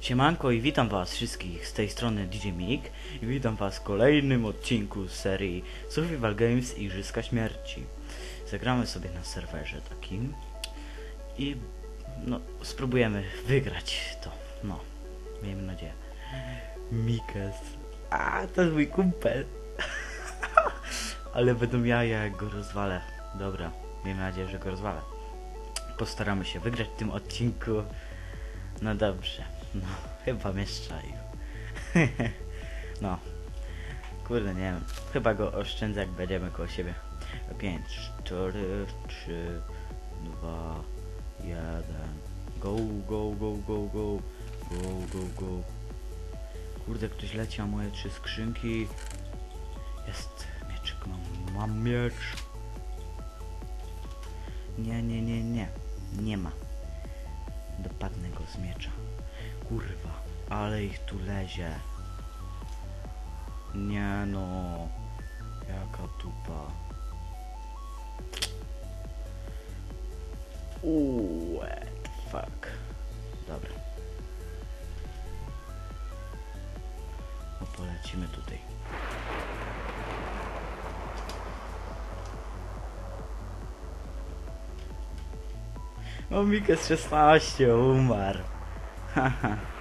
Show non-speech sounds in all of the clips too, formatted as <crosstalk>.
Siemanko i witam was wszystkich z tej strony DJ Mig i witam was w kolejnym odcinku z serii Survival Games Igrzyska Śmierci. Zagramy sobie na serwerze takim i no spróbujemy wygrać to, no, miejmy nadzieję. Mikes, a to jest mój kumpel, <laughs> ale będą jaja jak go rozwalę. Dobra, miejmy nadzieję, że go rozwalę. Postaramy się wygrać w tym odcinku. No dobrze. No, <laughs> chyba mnie strzelił. <laughs> no. Kurde, nie wiem. Chyba go oszczędzę, jak będziemy koło siebie. 5, 4, 3, 2, 1. Go, go, go, go, go. Go, go, go. Kurde, ktoś leci, moje trzy skrzynki. Jest mieczyk, mam, mam miecz. Nie, nie, nie, nie. Nie ma. Dopadnę go z miecza. Kurwa, ale ich tu lezie. Nie no. Jaka tupa. Uuu, fuck. Dobra. No polecimy tutaj. O, Mikes 16 umarł. Haha. <laughs>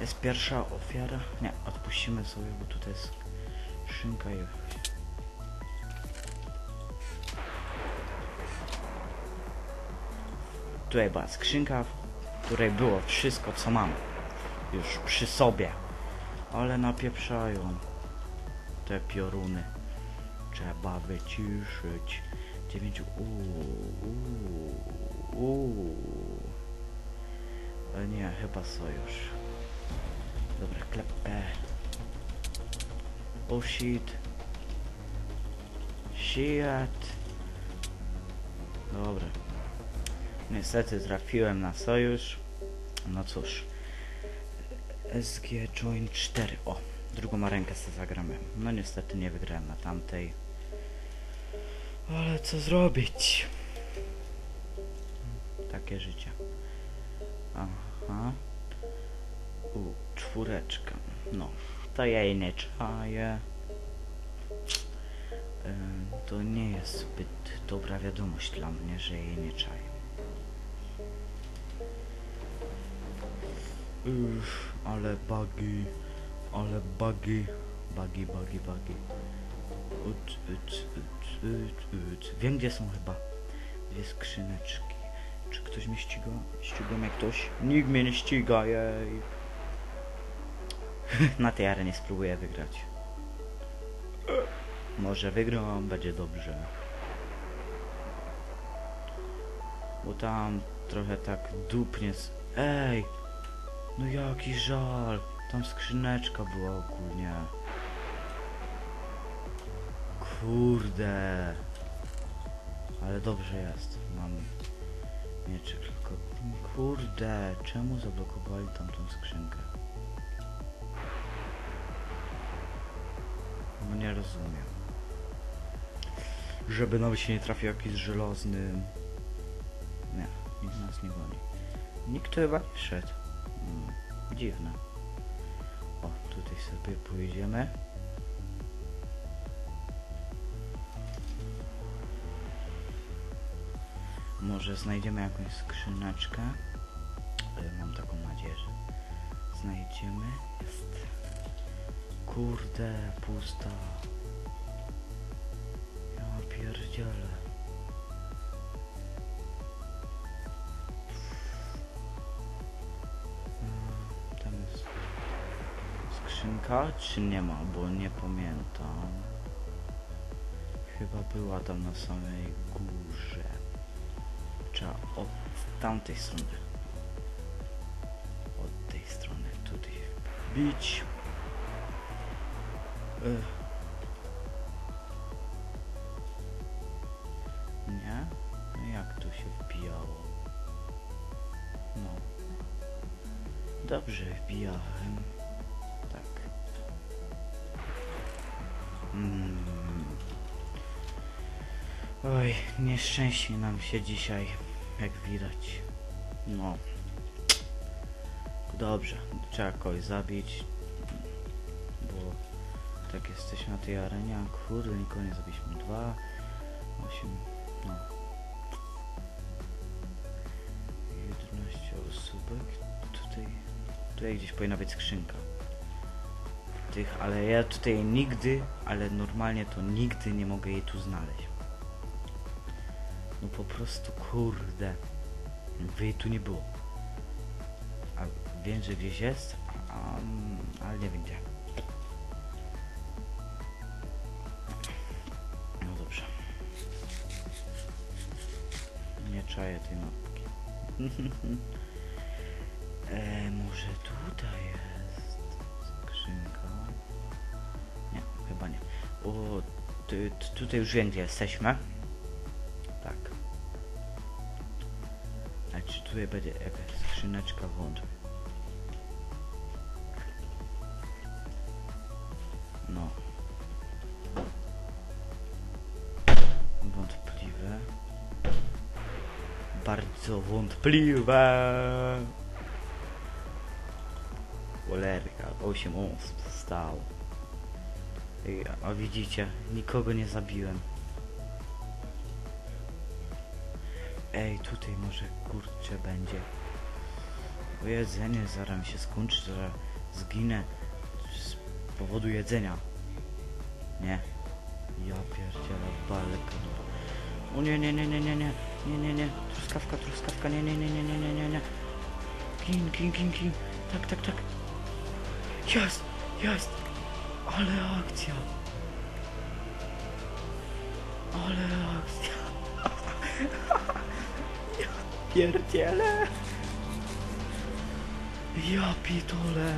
Jest pierwsza ofiara. Nie, odpuścimy sobie, bo tutaj jest szynka i... Tutaj była skrzynka, w której było wszystko, co mam. Już przy sobie. Ale napieprzają te pioruny. Trzeba wyciszyć. Dziewięciu. Uuu, uuu, uuu. E, Nie, chyba sojusz. Dobra, klepę. Oh shit. Shit. Dobra. Niestety trafiłem na sojusz. No cóż. SG Join 4. O, drugą rękę sobie zagramy. No niestety nie wygrałem na tamtej. Ale co zrobić? Takie życie. Aha. U, czwóreczka. No, to ja jej nie czaję. To nie jest zbyt dobra wiadomość dla mnie, że jej nie czaję. Uff, ale bugi, ale bugi, bugi, bugi, bugi. Ut, ut, ut, ut, ut. Wiem gdzie są chyba dwie skrzyneczki. Czy ktoś mnie ściga? Ściga mnie ktoś? Nikt mnie nie ściga, jej. <laughs> Na tej arenie spróbuję wygrać. Może wygram, będzie dobrze. Bo tam trochę tak dupnie z... Ej! No jaki żal. Tam skrzyneczka była ogólnie. Kurde. Ale dobrze jest. Mam mieczyk tylko. Kurde, czemu zablokowali tamtą skrzynkę? No nie rozumiem. Żeby nawet się nie trafił jakiś żelazny... Nie, nikt nas nie goni. Nikt chyba nie szedł. Mm, dziwne. O, tutaj sobie pójdziemy. Może znajdziemy jakąś skrzyneczkę. Mam taką nadzieję, że znajdziemy. Jest. Kurde, pusta. Ja pierdzielę. Czy nie ma, bo nie pamiętam. Chyba była tam na samej górze. Trzeba od tamtej strony. Od tej strony tutaj bić. Ech. Nie? No jak tu się wbijało? No. Dobrze wbijałem. Oj, nieszczęście nam się dzisiaj, jak widać. No. Dobrze, trzeba kogoś zabić. Bo tak jesteśmy na tej arenie, kurde, nikogo nie zabiliśmy. Dwa, osiem, no. 11 osóbek. Tutaj, tutaj gdzieś powinna być skrzynka. Tych, ale ja tutaj nigdy, ale normalnie to nigdy nie mogę jej tu znaleźć. No po prostu kurde. Jej tu nie było. A wiem, że gdzieś jest, a, ale nie wiem gdzie. No dobrze. Nie czaję tej mapki. <laughs> e, może tutaj jest skrzynka? Nie, chyba nie. O, tutaj już wiem gdzie jesteśmy. Tutaj będzie jakaś skrzyneczka wątpię? No. Wątpliwe. Bardzo wątpliwe. Cholerka, 8 osób stało. Ej, A widzicie, nikogo nie zabiłem. Ej, tutaj może kurczę będzie. Bo jedzenie zaraz mi się skończy, zaraz zginę z powodu jedzenia. Nie. Ja pierdzielę balkę. O nie, nie, nie, nie, nie, nie, nie, nie, nie. Truskawka, truskawka, nie, nie, nie, nie, nie, nie, nie, nie. Kin, kin, kin, kin. Tak, tak, tak. Jest, jest. Ale akcja. Ale akcja. <laughs> Pierdzielę. Ja pitole.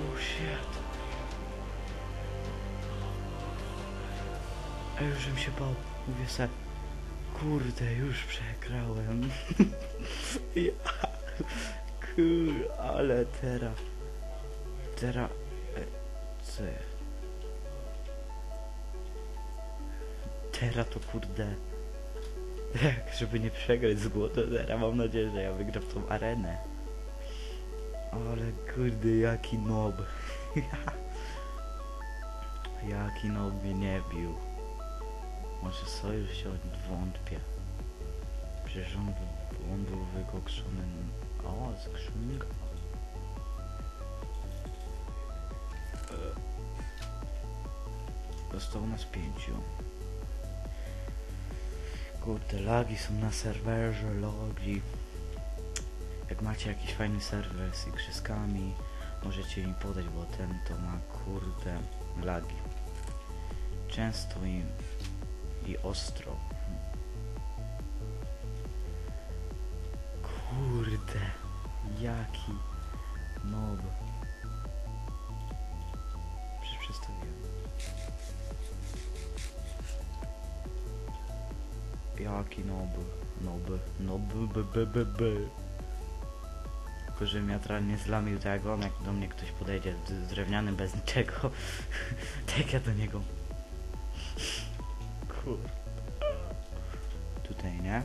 Oh shit. A już bym się bał. Mówię se, kurde, już przegrałem. <laughs> ja, kur, ale teraz, teraz, e, co Teraz to kurde, jak żeby nie przegrać z głodu, teraz mam nadzieję, że ja wygram tą arenę. Ale kurde, jaki nob. <laughs> jaki nob mnie nie bił. Może sojusz się wątpię. Przecież on, on był wykokszony. O, skrzynka. E, Zostało nas pięciu. Kurde, lagi są na serwerze, logi. Jak macie jakiś fajny serwer z igrzyskami, możecie mi podać, bo ten to ma kurde lagi. Często i, i ostro. Kurde, jaki nob. Jaki nob, nob, nob, b, b, b, b. Tylko, że teatralnie zlamił tego, jak do mnie ktoś podejdzie drewnianym bez niczego. <laughs> tak ja do niego. Kur... Tutaj, nie?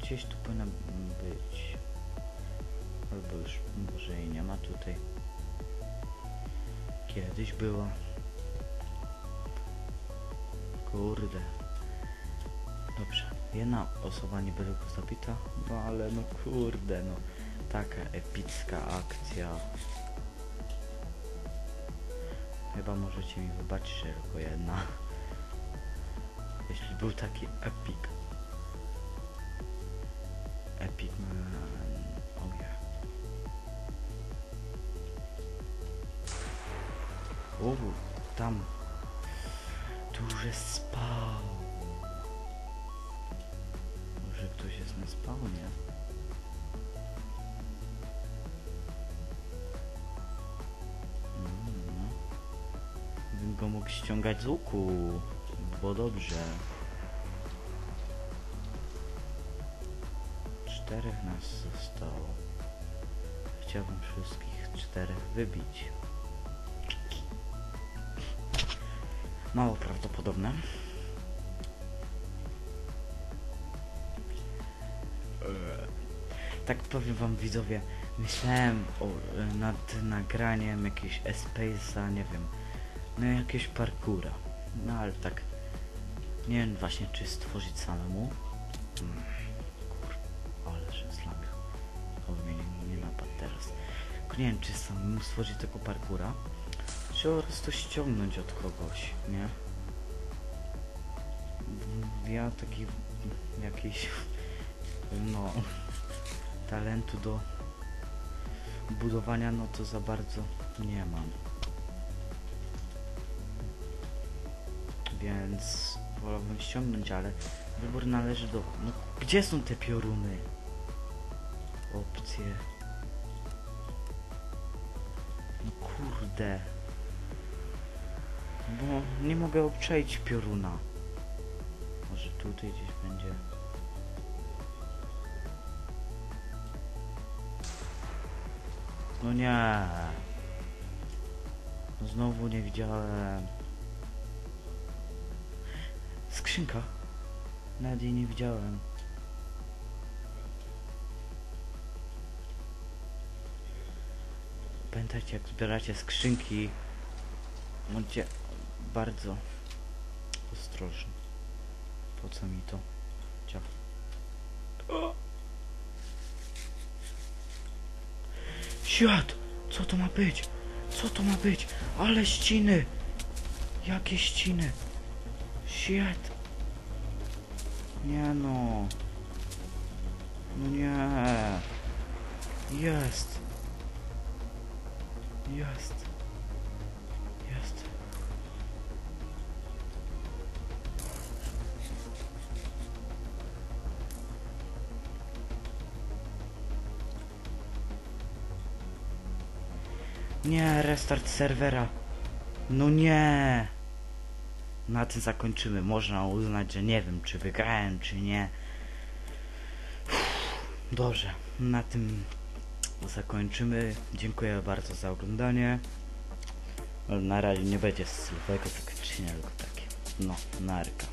Gdzieś tu powinna być. Albo już może jej nie ma tutaj. Kiedyś była. Kurde. Dobrze. Jedna osoba nie tylko zabita, no ale no kurde, no. Taka epicka akcja. Chyba możecie mi wybaczyć, że tylko jedna. Jeśli był taki epic. Epic man. Oh yeah. Uuu, tam. Duże spał. Może ktoś jest na spawnie? No. Bym go mógł ściągać z łuku. Było dobrze. Czterech nas zostało. chciałbym wszystkich czterech wybić. Mało prawdopodobne. Tak powiem wam widzowie, myślałem o, e, nad nagraniem jakiegoś Espace'a, nie wiem, no jakiegoś parkura. No ale tak, nie wiem właśnie czy stworzyć samemu. Hmm, kur... ale że slang. Oby mnie nie, nie napadł teraz. Tylko nie wiem czy samemu stworzyć tego parkura, czy po prostu ściągnąć od kogoś, nie? Ja taki jakiś no talentu do budowania no to za bardzo nie mam. Więc wolałbym ściągnąć, ale wybór należy do... No gdzie są te pioruny? Opcje. No kurde. Bo nie mogę obczaić pioruna. Może tutaj gdzieś będzie. No nie. No znowu nie widziałem. Skrzynka. Nawet nie widziałem. Pamiętajcie, jak zbieracie skrzynki, bądźcie bardzo ostrożni. Po co mi to? Ciao. Świat! Co to ma być? Co to ma być? Ale ściny! Jakie ściny? Shit! Nie no. No nie. Jest. Jest. Nie, restart serwera. No nie. Na tym zakończymy. Można uznać, że nie wiem, czy wygrałem, czy nie. Dobrze, na tym zakończymy. Dziękuję bardzo za oglądanie. Na razie nie będzie słowego zakończenia, tylko takie. No, narka.